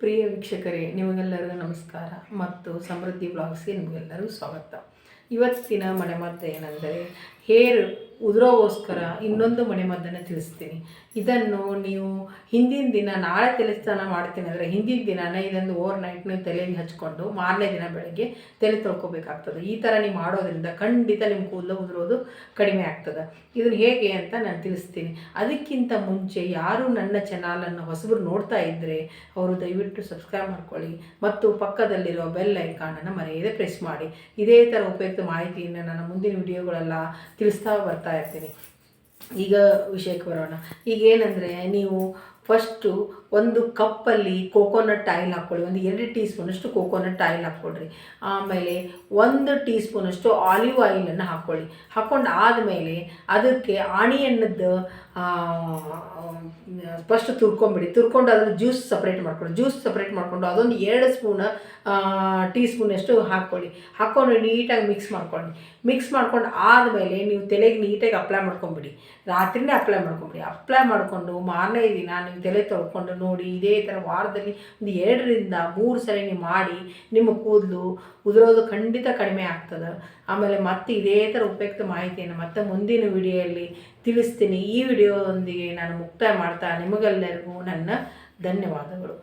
ಪ್ರಿಯ ವೀಕ್ಷಕರೇ, ನಿಮಗೆಲ್ಲರಿಗೂ ನಮಸ್ಕಾರ ಮತ್ತು ಸಮೃದ್ಧಿ ಬ್ಲಾಗ್ಸ್ಗೆ ನಿಮಗೆಲ್ಲರಿಗೂ ಸ್ವಾಗತ. ಇವತ್ತಿನ ಮನೆಮದ್ದು ಏನೆಂದರೆ ಹೇರ್ ಉದುರೋಗೋಸ್ಕರ ಇನ್ನೊಂದು ಮನೆಮದ್ದನ್ನು ತಿಳಿಸ್ತೀನಿ. ಇದನ್ನು ನೀವು ಹಿಂದಿನ ದಿನ ನಾಳೆ ತಲೆ ಸ್ನಾನ ಮಾಡ್ತೀನಿ ಅಂದರೆ ಹಿಂದಿನ ದಿನನೇ ಇದೊಂದು ಓವರ್ ನೈಟ್ ತಲೆಯಲ್ಲಿ ಹಚ್ಕೊಂಡು ಮಾರನೇ ದಿನ ಬೆಳಗ್ಗೆ ತಲೆ ತೊಳ್ಕೊಬೇಕಾಗ್ತದೆ. ಈ ಥರ ನೀವು ಮಾಡೋದ್ರಿಂದ ಖಂಡಿತ ನಿಮ್ಮ ಕೂದಲು ಉದುರೋದು ಕಡಿಮೆ ಆಗ್ತದೆ. ಇದನ್ನು ಹೇಗೆ ಅಂತ ನಾನು ತಿಳಿಸ್ತೀನಿ. ಅದಕ್ಕಿಂತ ಮುಂಚೆ ಯಾರು ನನ್ನ ಚಾನಲನ್ನು ಹೊಸಬರು ನೋಡ್ತಾ ಇದ್ದರೆ ಅವರು ದಯವಿಟ್ಟು ಸಬ್ಸ್ಕ್ರೈಬ್ ಮಾಡ್ಕೊಳ್ಳಿ ಮತ್ತು ಪಕ್ಕದಲ್ಲಿರೋ ಬೆಲ್ ಐಕಾನನ್ನು ಮರೆಯದೆ ಪ್ರೆಸ್ ಮಾಡಿ. ಇದೇ ಥರ ಉಪಯುಕ್ತ ಮಾಹಿತಿಯನ್ನು ನಾನು ಮುಂದಿನ ವಿಡಿಯೋಗಳೆಲ್ಲ ತಿಳಿಸ್ತಾ ಬರ್ತಾ ಇರ್ತೀನಿ. ಈಗ ವಿಷಯಕ್ಕೆ ಬರೋಣ. ಈಗ ಏನಂದರೆ ನೀವು ಫಸ್ಟು ಒಂದು ಕಪ್ಪಲ್ಲಿ ಕೋಕೋನಟ್ ಆಯಿಲ್ ಹಾಕ್ಕೊಳ್ಳಿ ಒಂದು ಎರಡು ಟೀ ಸ್ಪೂನಷ್ಟು ಕೋಕೋನಟ್ ಆಯಿಲ್ ಹಾಕ್ಕೊಳ್ರಿ ಆಮೇಲೆ ಒಂದು ಟೀ ಸ್ಪೂನಷ್ಟು ಆಲಿವ್ ಆಯಿಲನ್ನು ಹಾಕ್ಕೊಳ್ಳಿ ಹಾಕ್ಕೊಂಡು ಆದಮೇಲೆ ಅದಕ್ಕೆ ಆಣಿಯನ್ನದ್ದು ಫಸ್ಟ್ ತುರ್ಕೊಂಬಿಡಿ. ತುರ್ಕೊಂಡು ಅದನ್ನು ಜ್ಯೂಸ್ ಸಪ್ರೇಟ್ ಮಾಡ್ಕೊಳ್ಳಿ. ಜ್ಯೂಸ್ ಸಪ್ರೇಟ್ ಮಾಡಿಕೊಂಡು ಅದೊಂದು ಎರಡು ಸ್ಪೂನ್ ಟೀ ಸ್ಪೂನಷ್ಟು ಹಾಕ್ಕೊಳ್ಳಿ ಹಾಕ್ಕೊಂಡು ನೀಟಾಗಿ ಮಿಕ್ಸ್ ಮಾಡ್ಕೊಳ್ಳಿ. ಮಿಕ್ಸ್ ಮಾಡ್ಕೊಂಡು ಆದಮೇಲೆ ನೀವು ತಲೆಗೆ ನೀಟಾಗಿ ಅಪ್ಲೈ ಮಾಡ್ಕೊಂಬಿಡಿ. ರಾತ್ರಿನೇ ಅಪ್ಲೈ ಮಾಡ್ಕೊಂಬಿಡಿ. ಅಪ್ಲೈ ಮಾಡಿಕೊಂಡು ಮಾರನೇ ದಿನ ನೀವು ತಲೆ ತೊಳ್ಕೊಂಡು ನೋಡಿ, ಇದೇ ಥರ ವಾರದಲ್ಲಿ ಒಂದು ಎರಡರಿಂದ ಮೂರು ಸರಿ ನೀವು ಮಾಡಿ, ನಿಮ್ಮ ಕೂದಲು ಉದುರೋದು ಖಂಡಿತ ಕಡಿಮೆ ಆಗ್ತದೆ. ಆಮೇಲೆ ಮತ್ತೆ ಇದೇ ಥರ ಉಪಯುಕ್ತ ಮಾಹಿತಿಯನ್ನು ಮತ್ತೆ ಮುಂದಿನ ವಿಡಿಯೋಯಲ್ಲಿ ತಿಳಿಸ್ತೀನಿ. ಈ ವಿಡಿಯೋದೊಂದಿಗೆ ನಾನು ಮುಕ್ತಾಯ ಮಾಡ್ತಾ ನಿಮಗೆಲ್ಲರಿಗೂ ನನ್ನ ಧನ್ಯವಾದಗಳು.